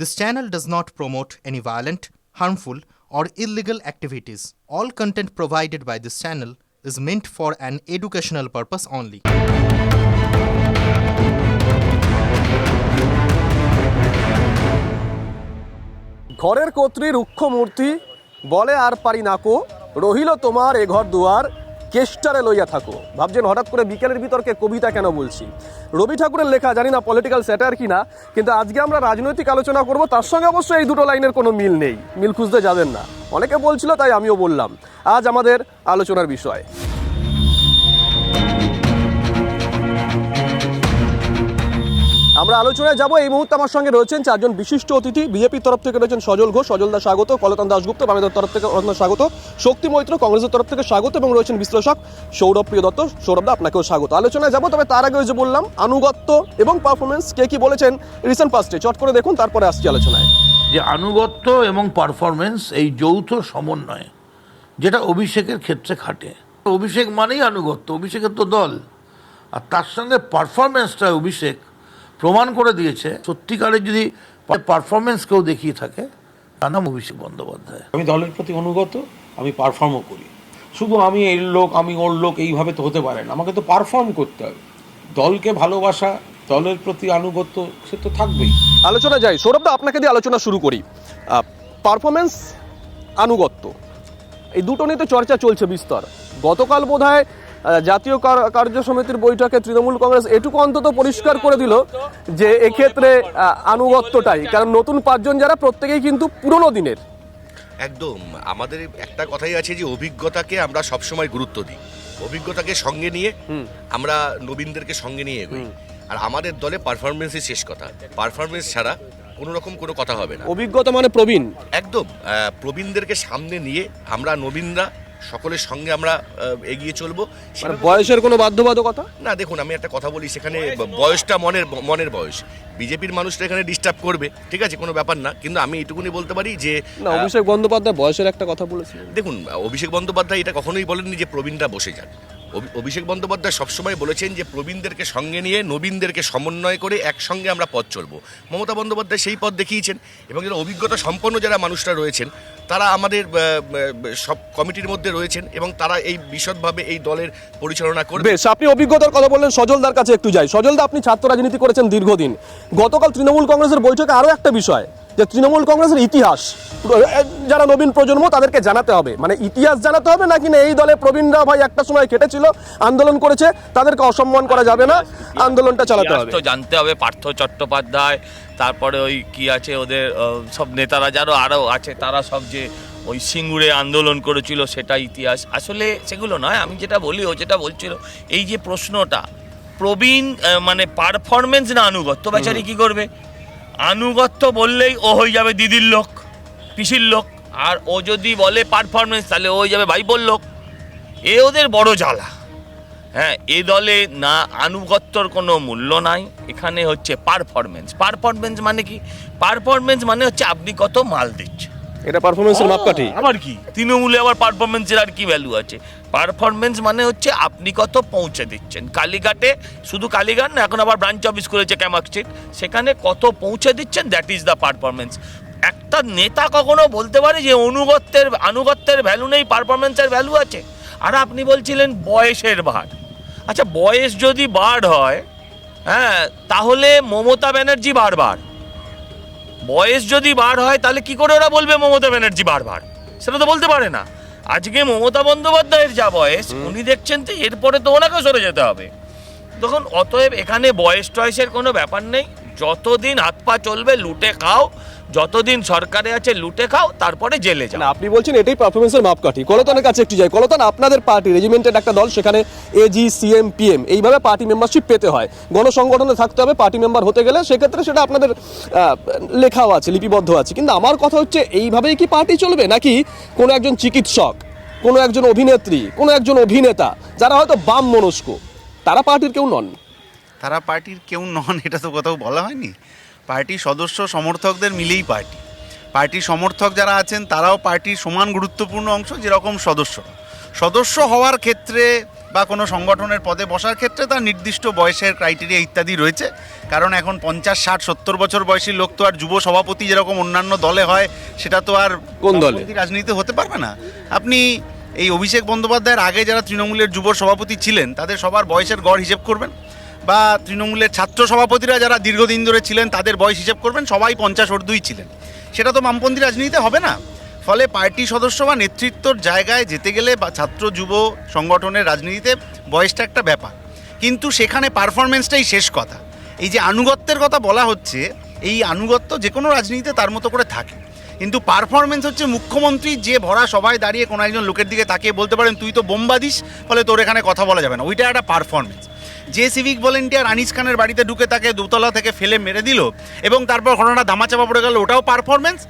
This channel does not promote any violent, harmful, or illegal activities. All content provided by this channel is meant for an educational purpose only. ঘরের কর্ত্রী রুক্ষ মূর্তি বলে আর পারি নাকো রহিল তোমার এ ঘর দুয়ার কেষ্টারে লইয়া থাকো। ভাবছেন হঠাৎ করে বিকেলের বিতর্কে কবিতা কেন বলছি? রবি ঠাকুরের লেখা, জানি না পলিটিক্যাল স্যাটার কি না কিন্তু আজকে আমরা রাজনৈতিক আলোচনা করব, তার সঙ্গে অবশ্যই এই দুটো লাইনের কোনো মিল নেই। মিল খুঁজতে যাবেন না। অনেকে বলছিল, তাই আমিও বললাম। আজ আমাদের আলোচনার বিষয়। আমরা আলোচনায় যাব। এই মুহূর্তে আমার সঙ্গে রয়েছেন চারজন বিশিষ্ট অতিথি। বিজেপির তরফ থেকে রয়েছেন সজল ঘোষ, সজল দা স্বাগত, কলতান দাসগুপ্ত বামেদের তরফ থেকে স্বাগত, শক্তি মৈত্র, কংগ্রেসের তরফ থেকে স্বাগত এবং রয়েছেন বিশ্লেষক সৌরভ প্রিয় দত্ত। সৌরভ দা, আপনাকেও স্বাগত। আলোচনায় যাব, তবে তার আগে যে বললাম, আনুগত্য এবং পারফরমেন্স কে কি বলেছেন রিসেন্ট পাস্টে চট করে দেখুন, তারপরে আসছি আলোচনায়। যে আনুগত্য এবং পারফরমেন্স এই যৌথ সমন্বয়, যেটা অভিষেকের ক্ষেত্রে খাটে। অভিষেক মানেই আনুগত্য, অভিষেকের তো দল। আর তার সঙ্গে পারফরমেন্সটা অভিষেক প্রমাণ করে দিয়েছে সত্যিকারের যদি পারফরমেন্স কেউ দেখিয়ে থাকে তার নাম অভিষেক বন্দ্যোপাধ্যায়। আমি দলের প্রতি অনুগত আমি পারফর্মও করি। শুধু আমি এর লোক আমি ওর লোক এইভাবে তো হতে পারে না। আমাকে তো পারফর্ম করতে হবে। দলকে ভালোবাসা দলের প্রতি আনুগত্য সে তো থাকবেই। আলোচনা যাই। সৌরভ দা আপনাকে দিয়ে আলোচনা শুরু করি। পারফরমেন্স আনুগত্য। এই দুটো নিয়ে তো চর্চা চলছে বিস্তর। গতকাল বোধ হয় জাতীয় কার্য সমিতির বৈঠকে তৃণমূল কংগ্রেস এটুকু অন্তত পরিষ্কার করে দিল যে এক্ষেত্রে আনুগত্যটাই। কারণ নতুন পাঁচজন যারা প্রত্যেকেই কিন্তু পুরনো দিনের। একদম। আমাদের একটা কথাই আছে যে অভিজ্ঞতাকে আমরা সবসময় গুরুত্ব দিই। অভিজ্ঞতাকে সঙ্গে নিয়ে আমরা নবীনদেরকে সঙ্গে নিয়ে এগোই। আর আমাদের দলে পারফরমেন্সই শেষ কথা। পারফরমেন্স ছাড়া কোনো রকম কোনো কথা হবে না। অভিজ্ঞতা মানে প্রবীণ। একদম। প্রবীণদেরকে সামনে নিয়ে আমরা নবীনরা সকলের সঙ্গে আমরা এগিয়ে চলবো। মানে বয়সের কোনো বাধ্যবাধকতা? না দেখুন আমি একটা কথা বলি সেখানে বয়সটা মনের মনের বয়স। বিজেপির মানুষটা এখানে ডিস্টার্ব করবে ঠিক আছে কোনো ব্যাপার না কিন্তু আমি এটুকুনি বলতে পারি যে না অভিষেক বন্দ্যোপাধ্যায় বয়সের একটা কথা বলেছিলেন। দেখুন অভিষেক বন্দ্যোপাধ্যায় এটা কখনোই বলেননি যে প্রবীণরা বসে যান। অভি- অভিষেক বন্দ্যোপাধ্যায় সবসময় বলেছেন যে প্রবীণদেরকে সঙ্গে নিয়ে নবীনদেরকে সমন্বয় করে একসঙ্গে আমরা পথ চলবো। মমতা বন্দ্যোপাধ্যায় সেই পথ দেখিয়েছেন এবং যারা অভিজ্ঞতা সম্পন্ন যারা মানুষরা রয়েছেন তারা আমাদের সব কমিটির মধ্যে রয়েছেন এবং তারা এই বিশদভাবে এই দলের পরিচালনা করবে। আপনি অভিজ্ঞতার কথা বললেন, সজলদার কাছে একটু যাই। সজলদা, আপনি ছাত্র রাজনীতি করেছেন দীর্ঘদিন। গতকাল তৃণমূল কংগ্রেসের বৈঠকে আরও একটা বিষয়। যে তৃণমূল কংগ্রেসের ইতিহাস। যারা নবীন প্রজন্ম তাদেরকে জানাতে হবে। মানে ইতিহাস জানাতে হবে নাকি না? এই দলে প্রবীণরা ভাই একটা সময় কেটেছিল আন্দোলন করেছে তাদেরকে অসম্মান করা যাবে না আন্দোলনটা চালাতে হবে। তো জানতে হবে পার্থ চট্টোপাধ্যায় তারপরে ওই কি আছে ওদের সব নেতারা যারও আরও আছে তারা সব যে ওই সিঙ্গুরে আন্দোলন করেছিল সেটা ইতিহাস। আসলে সেগুলো নয় আমি যেটা বলি ও যেটা বলছিল এই যে প্রশ্নটা প্রবীণ মানে পারফরমেন্স না আনুগত্য বেচারি কি করবে? আনুগত্য বললেই ও হয়ে যাবে দিদির লোক, পিসির লোক। আর ও যদি বলে পারফরমেন্স তাহলে ও হয়ে যাবে ভাইপোর লোক। এ ওদের বড় জ্বালা। হ্যাঁ এ দলে না আনুগত্যর কোনো মূল্য নাই। এখানে হচ্ছে পারফরমেন্স পারফরমেন্স মানে কি? পারফরমেন্স মানে হচ্ছে আপনি কত মাল দিচ্ছেন। এটা পারফরমেন্সের মাপকাঠি। আবার কি? তৃণমূলে আবার পারফরমেন্সের আর কি ভ্যালু আছে? পারফরমেন্স মানে হচ্ছে আপনি কত পৌঁছে দিচ্ছেন। কালীঘাটে শুধু কালীঘাট না এখন আবার ব্রাঞ্চ অফিস করেছে ক্যামাক স্ট্রিট সেখানে কত পৌঁছে দিচ্ছেন? দ্যাট ইজ দ্য পারফরমেন্স একটা নেতা কখনো বলতে পারে যে অনুগত্যের আনুগত্যের ভ্যালু নেই পারফরমেন্সের ভ্যালু আছে? আর আপনি বলছিলেন বয়সের ভার। আচ্ছা বয়স যদি বার হয় হ্যাঁ তাহলে মমতা ব্যানার্জি বারবার। বয়স যদি বার হয় তাহলে কি করে ওরা বলবে মমতা ব্যানার্জি বারবার? সেটা তো বলতে পারে না। আজকে মমতা বন্দ্যোপাধ্যায়ের যা বয়স উনি দেখছেন তো এরপরে তো ওনাকেও সরে যেতে হবে। তখন অতএব এখানে বয়স টয়সের কোনো ব্যাপার নেই। যতদিন হাত পা চলবে লুটে খাও যতদিন সরকারে আছে লুটে খাও তারপরে জেলে যাও। আপনি বলছেন এটাই পারফরমেন্সের মাপকাঠি। কলতানের কাছে একটু যাই। কলতান আপনাদের পার্টি রেজিমেন্টেড একটা দল সেখানে এজি সিএম পিএম এইভাবে পার্টি মেম্বারশিপ পেতে হয়। গণসংগঠনে থাকতে হবে পার্টি মেম্বার হতে গেলে সেক্ষেত্রে সেটা আপনাদের লেখাও আছে লিপিবদ্ধ আছে। কিন্তু আমার কথা হচ্ছে এইভাবেই কি পার্টি চলবে? নাকি কোনো একজন চিকিৎসক কোনো একজন অভিনেত্রী কোনো একজন অভিনেতা যারা হয়তো বাম মনস্ক তারা পার্টির কেউ নন? তারা পার্টির কেউ নন এটা তো কোথাও বলা হয়নি। পার্টির সদস্য সমর্থকদের মিলেই পার্টি। পার্টির সমর্থক যারা আছেন তারাও পার্টির সমান গুরুত্বপূর্ণ অংশ যেরকম সদস্যরা। সদস্য হওয়ার ক্ষেত্রে বা কোনো সংগঠনের পদে বসার ক্ষেত্রে তার নির্দিষ্ট বয়সের ক্রাইটেরিয়া ইত্যাদি রয়েছে। কারণ এখন পঞ্চাশ ষাট সত্তর বছর বয়সী লোক তো আর যুব সভাপতি যেরকম অন্যান্য দলে হয় সেটা তো আর কোন দলে? রাজনীতিতে হতে পারবে না। আপনি এই অভিষেক বন্দ্যোপাধ্যায়ের আগে যারা তৃণমূলের যুব সভাপতি ছিলেন তাদের সবার বয়সের গড় হিসেব করবেন। বা তৃণমূলের ছাত্র সভাপতিরা যারা দীর্ঘদিন ধরে ছিলেন, তাদের বয়স হিসেব করবেন, সবাই পঞ্চাশ ঊর্ধ্বই ছিলেন। সেটা তো বামপন্থী রাজনীতিতে হবে না। ফলে পার্টি সদস্য বা নেতৃত্বর জায়গায় যেতে গেলে বা ছাত্র, যুব সংগঠনের রাজনীতিতে বয়সটা একটা ব্যাপার। কিন্তু সেখানে পারফরমেন্সটাই শেষ কথা। এই যে আনুগত্যের কথা বলা হচ্ছে, এই আনুগত্য যে কোনো রাজনীতিতে তার মতো করে থাকে। কিন্তু পারফরমেন্স হচ্ছে মুখ্যমন্ত্রী যে ভরা সবাই দাঁড়িয়ে কোনো একজন লোকের দিকে তাকিয়ে বলতে পারেন, তুই তো বোম্বা দিস ফলে তোর এখানে কথা বলা যাবে না। ওইটা একটা পারফরমেন্স যে সিভিক ভলেন্টিয়ার আনিস খানের বাড়িতে ঢুকে তাকে দোতলা থেকে ফেলে মেরে দিল এবং তারপর ঘটনা ধামাচাপা পড়ে গেল, ওটাও পারফরমেন্স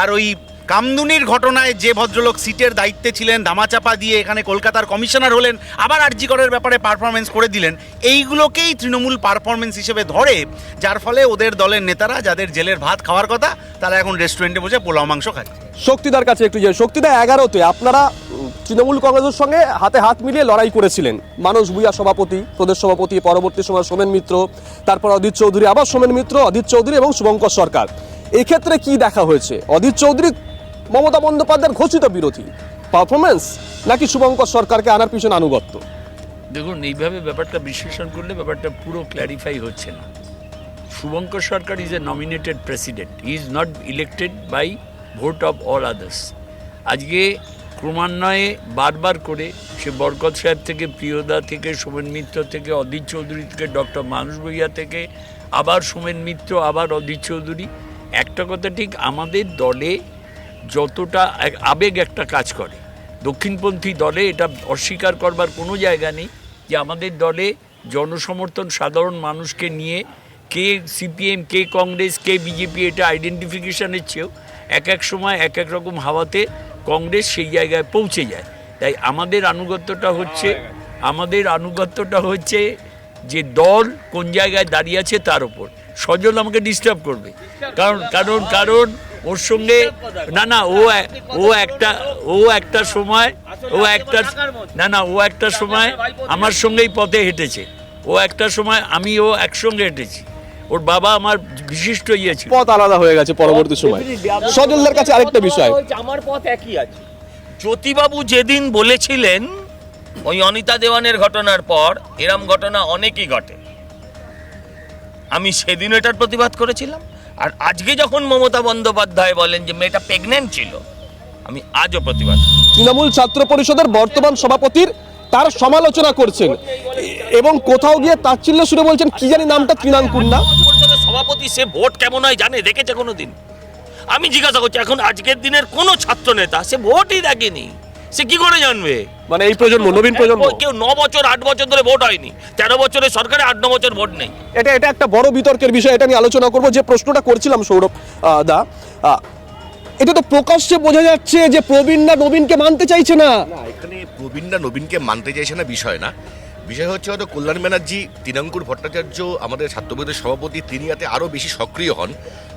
আর ওই কামদুনির ঘটনায় যে ভদ্রলোক সিটের দায়িত্বে ছিলেন ধামাচাপা দিয়ে এখানে কলকাতার কমিশনার হলেন, আবার আরজিকরের ব্যাপারে পারফরমেন্স করে দিলেন, এইগুলোকেই তৃণমূল পারফরমেন্স হিসেবে ধরে, যার ফলে ওদের দলের নেতারা যাদের জেলের ভাত খাওয়ার কথা, তারা এখন রেস্টুরেন্টে বসে পোলাও মাংস খাচ্ছে। শক্তিদার কাছে একটু যে শক্তিদা, এগারোতে আপনারা তৃণমূল কংগ্রেসের সঙ্গে হাতে হাত মিলিয়ে লড়াই করেছিলেন। মানুষ ভূঁইয়া সভাপতি, প্রদেশ সভাপতি, পরবর্তী সময় সোমেন মিত্র, তারপর অদিত চৌধুরী, আবার সোমেন মিত্র, অদিত চৌধুরী এবং শুভঙ্কর সরকার। এক্ষেত্রে কি দেখা হয়েছে? অদিত চৌধুরী মমতা বন্দ্যোপাধ্যায়ের ঘোষিত বিরোধী। পারফরমেন্স নাকি শুভঙ্কর সরকারকে আনার পিছনে আনুগত্য? দেখুন, এইভাবে ব্যাপারটা বিশ্লেষণ করলে ব্যাপারটা পুরো ক্ল্যারিফাই হচ্ছে না। Shubhankar Sarkar is a nominated president is not elected by vote of all others আজকে ক্রমান্বয়ে বারবার করে সে বরকত সাহেব থেকে, প্রিয়দা থেকে, সোমেন মিত্র থেকে, অদিত চৌধুরী থেকে, ডক্টর মানুষ ভূঁইয়া থেকে, আবার সোমেন মিত্র, আবার অদিত চৌধুরী। একটা কথা ঠিক, আমাদের দলে যতটা আবেগ একটা কাজ করে। দক্ষিণপন্থী দলে এটা অস্বীকার করবার কোনো জায়গা নেই যে আমাদের দলে জনসমর্থন সাধারণ মানুষকে নিয়ে কে সিপিএম কে কংগ্রেস কে বিজেপি এটা আইডেন্টিফিকেশনের চেয়েও এক এক সময় এক এক রকম হাওয়াতে কংগ্রেস সেই জায়গায় পৌঁছে যায়। তাই আমাদের আনুগত্যটা হচ্ছে আমাদের আনুগত্যটা হচ্ছে যে দল কোন জায়গায় দাঁড়িয়ে আছে তার উপর। সজল আমাকে ডিস্টার্ব করবে। কারণ কারণ কারণ ওর সঙ্গে না না ও ও একটা ও একটা সময় ও একটা না না ও একটা সময় আমার সঙ্গেই পথে হেঁটেছে। ও একটা সময় আমি ও একসঙ্গে হেঁটেছি। ওর বাবা আমার বিশিষ্ট ইয়ে ছিল। পথ আলাদা হয়ে গেছে পরবর্তী সময়। সজলদার কাছে আরেকটা বিষয়। আমার পথ একই আছে। জ্যোতিবাবু যেদিন বলেছিলেন ওই অনিতা দেওয়ানের ঘটনার পর এরম ঘটনা অনেকই ঘটে। আমি সেদিন এটার প্রতিবাদ করেছিলাম। আর আজকে যখন মমতা বন্দ্যোপাধ্যায় বলেন যে মেয়েটা প্রেগনেন্ট ছিল আমি আজও প্রতিবাদ তৃণমূল ছাত্র পরিষদের বর্তমান সভাপতির তার সমালোচনা করছেন। এবং কোথাও গিয়ে তাচ্ছিল্য সুরে বলছেন কি জানি নামটা তৃণাঙ্কুর না পরিষদের সভাপতি সে ভোট কেমন হয় জানে দেখেছে কোনোদিন? আমি জিজ্ঞাসা করছি এখন আজকের দিনের কোনো ছাত্র নেতা সে ভোটই দেখেনি। সে কি করে জানবে? মানে এই প্রজন্ম নবীন প্রজন্ম? কেউ ন বছর আট বছর ধরে ভোট হয়নি। তেরো বছরের সরকারে আট ন বছর ভোট নেই। এটা এটা একটা বড় বিতর্কের বিষয় এটা নিয়ে আলোচনা করব। যে প্রশ্নটা করছিলাম সৌরভ দা এটা তো প্রকাশ্যে বোঝা যাচ্ছে যে প্রবীণ না নবীনকে মানতে চাইছে না। না এখানে প্রবীণরা নবীনকে মানতে চাইছে না বিষয় না। বিষয় হচ্ছে হয়তো কল্যাণ ব্যানার্জি তিনাঙ্কুর ভট্টাচার্য আমাদের ছাত্রবোধের সভাপতি তিনি যাতে আরও বেশি সক্রিয় হন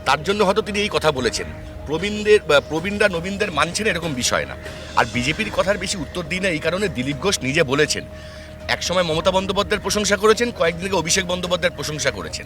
তার জন্য হয়তো তিনি এই কথা বলেছেন। প্রবীণদের প্রবীণরা নবীনদের মানছেন এরকম বিষয় না। আর বিজেপির কথার বেশি উত্তর দিই না, এই কারণে দিলীপ ঘোষ নিজে বলেছেন। একসময় মমতা বন্দ্যোপাধ্যায়ের প্রশংসা করেছেন, কয়েকদিন আগে অভিষেক বন্দ্যোপাধ্যায়ের প্রশংসা করেছেন।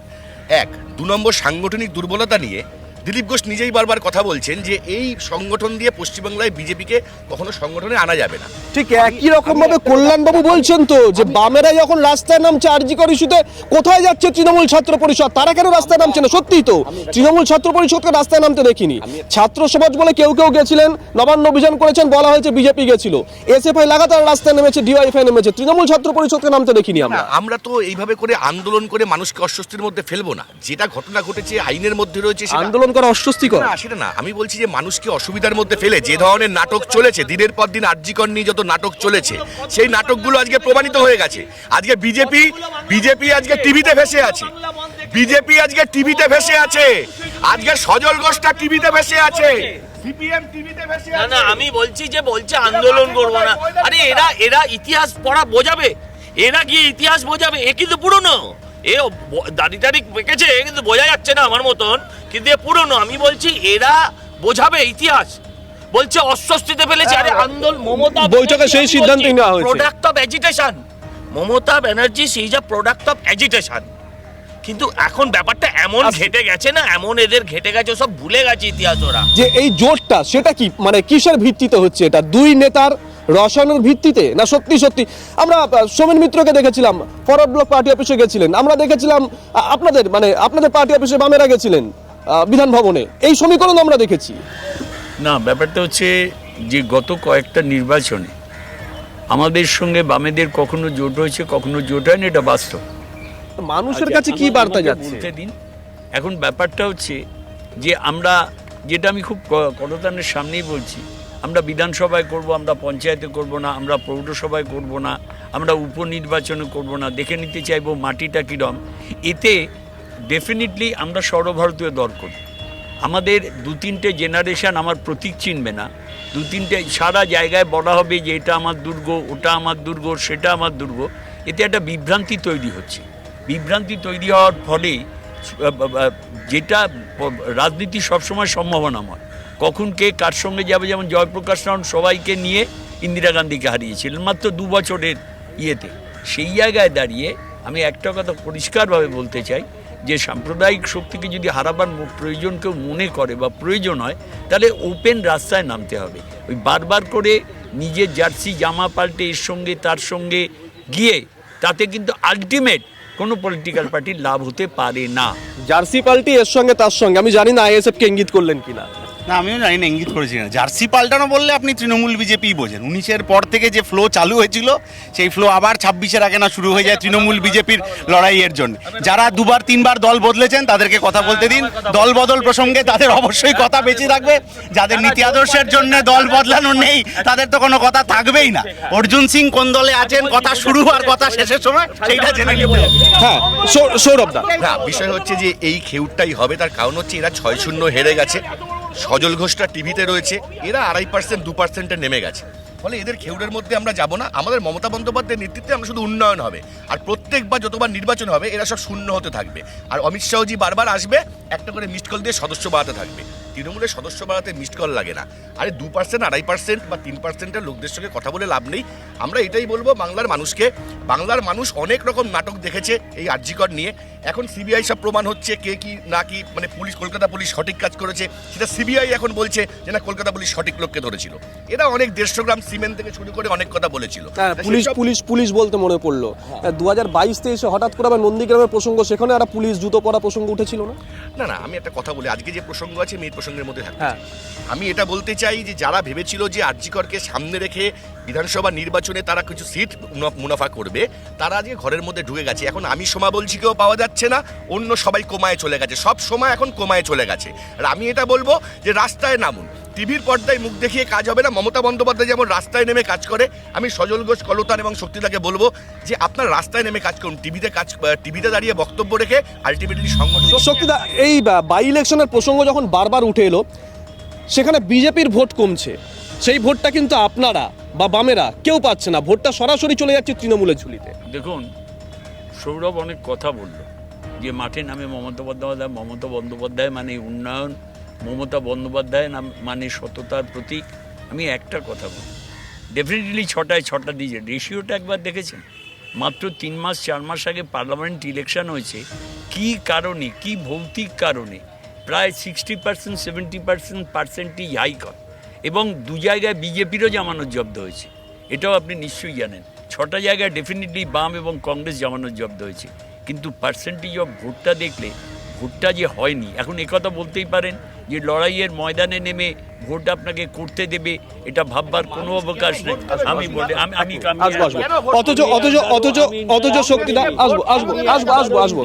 এক, দু নম্বর সাংগঠনিক দুর্বলতা নিয়ে দিলীপ ঘোষ নিজেই বারবার কথা বলছেন যে এই সংগঠন দিয়ে পশ্চিমবাংলায় বিজেপিকে কখনো সংগঠনে আনা যাবে না। ঠিক একই রকম ভাবে কল্যাণবাবু বলছেন তো যে বামেরা যখন রাস্তায় নামছে আরজিকর ইস্যুতে কোথায় যাচ্ছে তৃণমূল ছাত্র পরিষদ? তারা কেন রাস্তায় নামছে না? সত্যিই তো। তৃণমূল ছাত্র পরিষদকে রাস্তায় নামতে দেখিনি। ছাত্র সমাজ বলে কেউ কেউ গেছিলেন নবান্ন অভিযান করেছেন বলা হয়েছে বিজেপি গেছিল। এসএফআই লাগাতার রাস্তায় নেমেছে ডিওয়াইফআই নেমেছে তৃণমূল ছাত্র পরিষদকে নামতে দেখিনি আমরা। আমরা তো এইভাবে করে আন্দোলন করে মানুষকে অস্বস্তির মধ্যে ফেলব না। যেটা ঘটনা ঘটেছে আইনের মধ্যে রয়েছে আন্দোলন করা অস্বস্তিকর। না সেটা না। আমি বলছি যে মানুষকে অসুবিধার মধ্যে ফেলে যে ধরনের নাটক চলেছে দিনের পর দিন আর্যিকর নিয়ে যত নাটক চলেছে সেই নাটকগুলো আজকে প্রমাণিত হয়ে গেছে। আজকে বিজেপি বিজেপি আজকে টিভিতে ভেসে আছে। বিজেপি আজকে টিভিতে ভেসে আছে। আজকে সজল ঘোষটা টিভিতে ভেসে আছে। সিপিএম টিভিতে ভেসে না না আমি বলছি যে বলছে আন্দোলন করব না। আরে এরা এরা ইতিহাস পড়া বোঝাবে। এরা কি ইতিহাস বোঝাবে। এ কিন্তু পুরনো। এ দাড়ি টাড়ি পেকেছে কিন্তু বোঝা যাচ্ছে না আমার মতন কিন্তু এ পুরনো। আমি বলছি এরা বোঝাবে ইতিহাস। বলছে অস্বস্তিতে ফেলেছে। আরে আন্দোলন মমতা বৈঠকে সেই সিদ্ধান্তই নেওয়া হয়েছে। Product of agitation Mamata Banerjee সেই যা প্রোডাক্ট অফ অ্যাজিটেশন কিন্তু এখন ব্যাপারটা এমন আচ্ছা। ঘেটে গেছে না এমন এদের ঘেটে গেছে সব ভুলে গেছে ইতিহাস ওরা। যে এই জোটটা সেটা কি? মানে কিসের ভিত্তিতে হচ্ছে এটা? দুই নেতার রসায়নের ভিত্তিতে? না সত্যি সত্যি। আমরা সোমেন মিত্রকে দেখেছিলাম ফরওয়ার্ড ব্লক পার্টি অফিসে গেছিলেন। আমরা দেখেছিলাম আপনাদের মানে আপনাদের পার্টি অফিসে বামেরা গেছিলেন বিধান ভবনে। এই সমীকরণ আমরা দেখেছি। না ব্যাপারটা হচ্ছে যে গত কয়েকটা নির্বাচনে আমাদের সঙ্গে বামেদের কখনো জোট হয়েছে কখনো জোট হয়নি এটা বাস্তব। মানুষের আচ্ছা, কাছে কি বার্তা যাচ্ছে? দিন। এখন ব্যাপারটা হচ্ছে যে আমরা যেটা আমি খুব করতানের সামনেই বলছি আমরা বিধানসভায় করব, আমরা পঞ্চায়েতে করব না, আমরা পৌরসভায় করব না, আমরা উপনির্বাচনে করব না। দেখে নিতে চাইব মাটিটা কীরম। এতে ডেফিনেটলি আমরা সর্বভারতীয় দল করি। আমাদের দু তিনটে জেনারেশন আমার প্রতীক চিনবে না। দু তিনটে সারা জায়গায় বলা হবে যে এটা আমার দুর্গ, ওটা আমার দুর্গ, সেটা আমার দুর্গ। এতে একটা বিভ্রান্তি তৈরি হচ্ছে। বিভ্রান্তি তৈরি হওয়ার ফলে যেটা রাজনীতি সবসময় সম্ভাবনাময়। কখন কে কার সঙ্গে যাবে, যেমন জয়প্রকাশ নারায়ণ সবাইকে নিয়ে ইন্দিরা গান্ধীকে হারিয়েছিলেন, মাত্র দু বছরের ইয়েতে। সেই জায়গায় দাঁড়িয়ে আমি একটা কথা পরিষ্কারভাবে বলতে চাই, যে সাম্প্রদায়িক শক্তিকে যদি হারাবার প্রয়োজন কেউ মনে করে বা প্রয়োজন হয়, তাহলে ওপেন রাস্তায় নামতে হবে। ওই বারবার করে নিজের জার্সি জামা পাল্টে এর সঙ্গে তার সঙ্গে গিয়ে, তাতে কিন্তু আলটিমেট কোনো পলিটিক্যাল পার্টির লাভ হতে পারে না। জার্সি পাল্টি এর সঙ্গে তার সঙ্গে, আমি জানি না আইএসএফ কে ইঙ্গিত করলেন কিনা। না আমিও জানি না ইঙ্গিত করেছি না। জার্সি পাল্টানো বললে আপনি তৃণমূল বিজেপি বোঝেন। উনিশের পর থেকে যে ফ্লো চালু হয়েছিল সেই ফ্লো আবার ছাব্বিশের আগে না শুরু হয়ে যায় তৃণমূল বিজেপির লড়াইয়ের জন্য। যারা দুবার তিনবার দল বদলেছেন তাদেরকে কথা বলতে দিন। দল বদল প্রসঙ্গে তাদের অবশ্যই কথা বেঁচে থাকবে। যাদের নীতি আদর্শের জন্য দল বদলানো নেই তাদের তো কোনো কথা থাকবেই না। অর্জুন সিং কোন দলে আছেন কথা শুরু আর কথা শেষের সময় সেইটা জেনে নিতে হ্যাঁ সৌরভ দা। না বিষয় হচ্ছে যে এই খেউটটাই হবে তার কারণ হচ্ছে এরা ছয় শূন্য হেরে গেছে। সজল ঘোষটা টিভিতে রয়েছে, এরা আড়াই পার্সেন্ট দু পার্সেন্টে নেমে গেছে। ফলে এদের খেউড়ের মধ্যে আমরা যাব না, আমাদের মমতা বন্দ্যোপাধ্যায়ের নেতৃত্বে আমরা শুধু উন্নয়ন হবে। আর প্রত্যেকবার যতবার নির্বাচন হবে, এরা সব শূন্য হতে থাকবে। আর অমিত শাহজি বারবার আসবে, একটা করে মিসড কল দিয়ে সদস্য বাড়াতে থাকবে। তৃণমূলের সদস্য বাড়াতে মিসড কল লাগে না। আরে দু পার্সেন্ট আড়াই পার্সেন্ট বা তিন পার্সেন্টের লোকদের সঙ্গে কথা বলে লাভ নেই। আমরা এটাই বলব বাংলার মানুষকে। বাংলার মানুষ অনেক রকম নাটক দেখেছে এই আর্যিকর নিয়ে। এখন সিবিআই সব প্রমাণ হচ্ছে কে কি না কি মানে পুলিশ কলকাতা পুলিশ সঠিক কাজ করেছে। সেটা সিবিআই এখন বলছে যে না কলকাতা পুলিশ সঠিক লোককে ধরেছিল। এরা অনেক দেড়শো গ্রাম সিমেন্ট থেকে শুরু করে অনেক কথা বলেছিল। হ্যাঁ, পুলিশ পুলিশ পুলিশ বলতে মনে পড়ল। দু হাজার বাইশ তেইশে হঠাৎ করে আবার নন্দীগ্রামের প্রসঙ্গ সেখানে একটা পুলিশ জুতো পরা প্রসঙ্গ উঠেছিল না? না না আমি একটা কথা বলি। আজকে যে প্রসঙ্গ আছে এই প্রসঙ্গের মধ্যে থাকতে হ্যাঁ। চাই। আমি এটা বলতে চাই যে যারা ভেবেছিল যে আরজিকরকে সামনে রেখে বিধানসভা নির্বাচনে তারা কিছু সিট মুনা- মুনাফা করবে তারা আজকে ঘরের মধ্যে ঢুকে গেছে এখন আমি সোমা বলছি কেউ পাওয়া যাচ্ছে না অন্য সবাই কোমায় চলে গেছে সব সময় এখন কোমায় চলে গেছে আর আমি এটা বলব যে রাস্তায় নামুন টিভির পর্দায় মুখ দেখিয়ে কাজ হবে না। মমতা বন্দ্যোপাধ্যায় যেমন রাস্তায় নেমে কাজ করে আমি সজল ঘোষ কলতান এবং শক্তিদাকে বলব যে আপনার রাস্তায় নেমে কাজ করুন টিভিতে কাজ টিভিতে দাঁড়িয়ে বক্তব্য রেখে আলটিমেটলি সংগঠন শক্তিদা এই বাই ইলেকশনের প্রসঙ্গ যখন বারবার উঠে এলো সেখানে বিজেপির ভোট কমছে। সেই ভোটটা কিন্তু আপনারা বা বামেরা কেউ পাচ্ছে না। ভোটটা সরাসরি চলে যাচ্ছে তৃণমূলের ঝুলিতে। দেখুন সৌরভ অনেক কথা বলল। যে মাঠে নামে মমতা বন্দ্যোপাধ্যায় মমতা বন্দ্যোপাধ্যায় মানে উন্নয়ন মমতা বন্দ্যোপাধ্যায় নাম মানে সততার প্রতীক। আমি একটা কথা বলি। ডেফিনেটলি ছটায় ছটা দিয়ে রেশিওটা একবার দেখেছেন? মাত্র তিন মাস, চার মাস আগে পার্লামেন্ট ইলেকশন হয়েছে। কি কারণে? কি ভৌতিক কারণে? প্রায় sixty percent seventy percent percentage hike হয় এবং দু জায়গায় বিজেপিরও জামানত জব্দ হয়েছে। এটাও আপনি নিশ্চয়ই জানেন। ছটা জায়গায় ডেফিনেটলি বাম এবং কংগ্রেস জামানত জব্দ হয়েছে। কিন্তু পার্সেন্টেজ অফ ভোটটা দেখলে ভোটটা যে হয়নি এখন একথা বলতেই পারেন যে লড়াইয়ের ময়দানে নেমে ভোট আপনাকে করতে দেবে এটা ভাববার কোনো অবকাশ নেই। আমি বলি আমি আমি অথচ অথচ অথচ অথচ শক্তিদা আসব আসব আসব আসব আসব।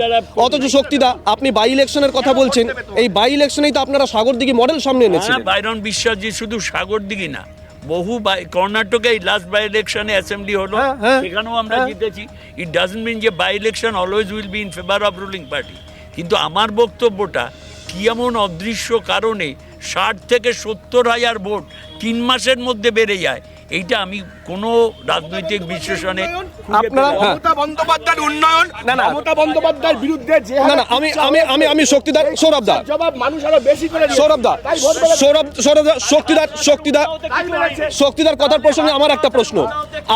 অথচ শক্তিদা আপনি বাই ইলেকশনের কথা বলছেন এই বাই ইলেকশনেই তো আপনারা সাগরদিঘি মডেল সামনে এনেছিলেন। বাইরন বিশ্বাস যে শুধু সাগর দিঘি না বহু বাই কর্ণাটকে লাস্ট বাই ইলেকশনে অ্যাসেম্বলি হলো হ্যাঁ, হ্যাঁ, সেখানেও আমরা হ্যাঁ। জিতেছি। ইট ডাজন্ট মিন যে by election always will be in favour of ruling party কিন্তু আমার বক্তব্যটা কি এমন অদৃশ্য কারণে ষাট থেকে সত্তর হাজার ভোট তিন মাসের মধ্যে বেড়ে যায়, এইটা আমি কোনো রাজনৈতিক বিশ্লেষণে আপনারা হ্যাঁ। মমতা বন্দ্যোপাধ্যায়ের উন্নয়ন না না। মমতা বন্দ্যোপাধ্যায়ের বিরুদ্ধে যে না না আমি আমি আমি আমি শক্তিদার সৌরভ দা। জবাব মানুষ আরও বেশি করে। সৌরভ দা তাই ভোট বেড়েছে। সৌরভ সৌরভ দা শক্তিদার শক্তিদার শক্তিদার কথার প্রসঙ্গে আমার একটা প্রশ্ন।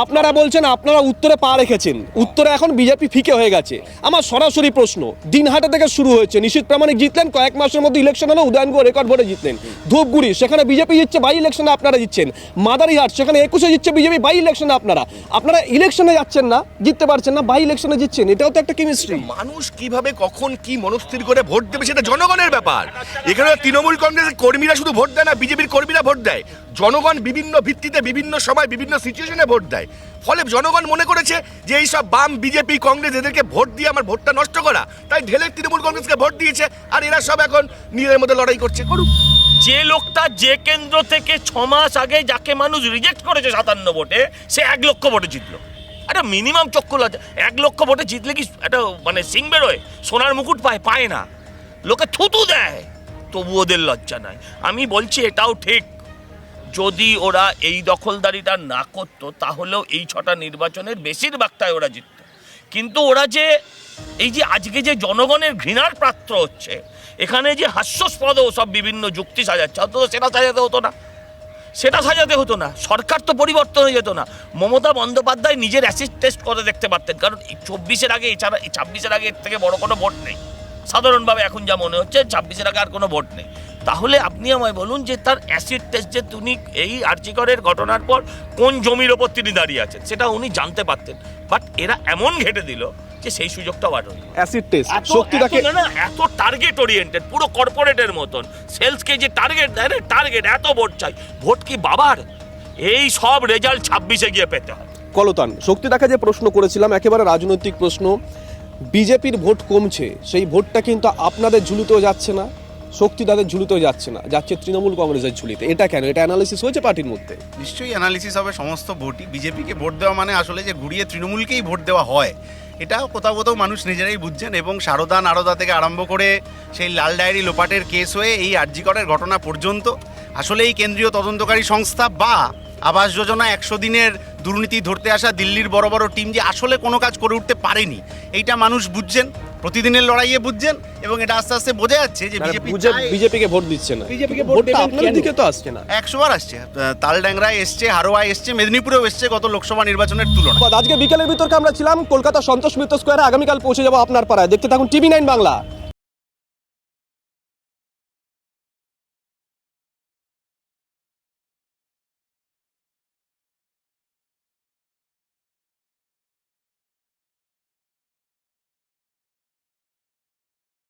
আপনারা বলছেন আপনারা উত্তরে পা রেখেছেন। উত্তরে এখন বিজেপি ফিকে হয়ে গেছে। আমার সরাসরি প্রশ্ন দিনহাটা থেকে শুরু হয়েছে। নিশীত প্রামাণিক জিতলেন কয়েক মাসের মধ্যে ইলেকশন হলো উদয়নগর রেকর্ড ভোটে জিতলেন। ধূপগুড়ি সেখানে বিজেপি জিতছে বাই ইলেকশনে আপনারা জিতছেন। মাদারিহাট সেখানে একুশে জিতছে বিজেপি বাই ইলেকশনে আপনারা। আপনারা ইলেকশনে যাচ্ছেন না, জিততে পারছেন না বাই ইলেকশনে জিতছেন, এটাও তো একটা কেমিস্ট্রি মানুষ কীভাবে, কখন, কি মনস্থির করে ভোট দেবে সেটা জনগণের ব্যাপার। এখানে তৃণমূল কংগ্রেসের কর্মীরা শুধু ভোট দেয় না, বিজেপির কর্মীরা ভোট দেয়। জনগণ বিভিন্ন ভিত্তিতে, বিভিন্ন সময়, বিভিন্ন সিচুয়েশনে ভোট দেয়। ফলে জনগণ মনে করেছে যে এই সব বাম, বিজেপি, কংগ্রেস এদেরকে ভোট দিয়ে আমার ভোটটা নষ্ট করা। তাই ঢেলে তৃণমূল কংগ্রেসকে ভোট দিয়েছে, আর এরা সব এখন নিজেদের মধ্যে লড়াই করছে। করুক। যে লোকটা যে কেন্দ্র থেকে ছ মাস আগে যাকে মানুষ রিজেক্ট করেছে সাতান্ন ভোটে, সে এক লক্ষ ভোটে জিতলো। একটা মিনিমাম চক্ষু লজ্জা। এক লক্ষ ভোটে জিতলে কি একটা মানে সিং বেরোয়? সোনার মুকুট পায় পায় না। লোকে থুতু দেয়। তবু ওদের লজ্জা নাই। আমি বলছি, এটাও ঠিক। যদি ওরা এই দখলদারিটা না করতো, তাহলেও এই ছটা নির্বাচনের বেশিরভাগটাই ওরা জিতত। কিন্তু ওরা যে, এই যে আজকে যে জনগণের ঘৃণার পাত্র হচ্ছে এখানে যে হাস্যস্পদ সব বিভিন্ন যুক্তি সাজাচ্ছে, অন্তত সেটা সাজাতে হতো না। সেটা সাজাতে হতো না। সরকার তো পরিবর্তন হয়ে যেত না। মমতা বন্দ্যোপাধ্যায় নিজের অ্যাসিড টেস্ট করে দেখতে পারতেন, কারণ চব্বিশের আগে এছাড়া ছাব্বিশের আগে এর থেকে বড় কোনো ভোট নেই। সাধারণভাবে এখন যা মনে হচ্ছে, ছাব্বিশের আগে আর কোনো ভোট নেই। তাহলে আপনি আমায় বলুন যে তার অ্যাসিড টেস্ট যে তিনি এই আর্চিকরের ঘটনার পর কোন জমির ওপর তিনি দাঁড়িয়ে আছেন, সেটা উনি জানতে পারতেন। বাট এরা এমন ঘেটে দিল যে সেই সুযোগটা আর অ্যাসিড টেস্ট এত শক্তিদাকে না এত টার্গেট ওরিয়েন্টেড পুরো কর্পোরেটের মতন। সেলসকে যে টার্গেট দেয় না টার্গেট এত ভোট চাই। ভোট কি বাবার? এই সব রেজাল্ট ছাব্বিশে গিয়ে পেতে হয় কলতান শক্তিদাকে যে প্রশ্ন করেছিলাম একেবারে রাজনৈতিক প্রশ্ন। বিজেপির ভোট কমছে সেই ভোটটা কিন্তু আপনাদের ঝুলিতেও যাচ্ছে না। শক্তিদাদের ঝুলিতেও যাচ্ছে না, যাচ্ছে তৃণমূল কংগ্রেসের ঝুলিতে। এটা কেন? এটা অ্যানালিসিস হয়েছে পার্টির মধ্যে? নিশ্চয়ই অ্যানালিসিস হবে সমস্ত ভোটই। বিজেপিকে ভোট দেওয়া মানে আসলে যে ঘুরিয়ে তৃণমূলকেই ভোট দেওয়া হয়, এটা কোথাও কোথাও মানুষ নিজেরাই বুঝছেন এবং সারদা নারদা থেকে আরম্ভ করে সেই লাল ডায়েরি লোপাটের কেস হয়ে এই আরজিকরের ঘটনা পর্যন্ত আসলে এই কেন্দ্রীয় তদন্তকারী সংস্থা বা আবাস যোজনা একশো দিনের দুর্নীতি ধরতে আসা দিল্লির বড় বড় টিম যে আসলে কোনো কাজ করে উঠতে পারেনি, এইটা মানুষ বুঝছেন। প্রতিদিনের লড়াইয়ে বুঝছেন? এবং এটা আস্তে আস্তে বোঝা যাচ্ছে যে বিজেপি বিজেপিকে ভোট দিচ্ছে না। বিজেপিকে ভোট আপনাদের দিকে তো আসছে না। একশো বার আসছে। তালডাংরায় এসছে হারোয়ায় এসছে মেদিনীপুরেও এসছে গত লোকসভা নির্বাচনের তুলনায়। আজকে বিকেলের বিতর্কে আমরা ছিলাম কলকাতা সন্তোষ মিত্র স্কোয়ারে আগামীকাল পৌঁছে যাব আপনার পাড়ায়। দেখতে থাকুন টিভি নাইন বাংলা।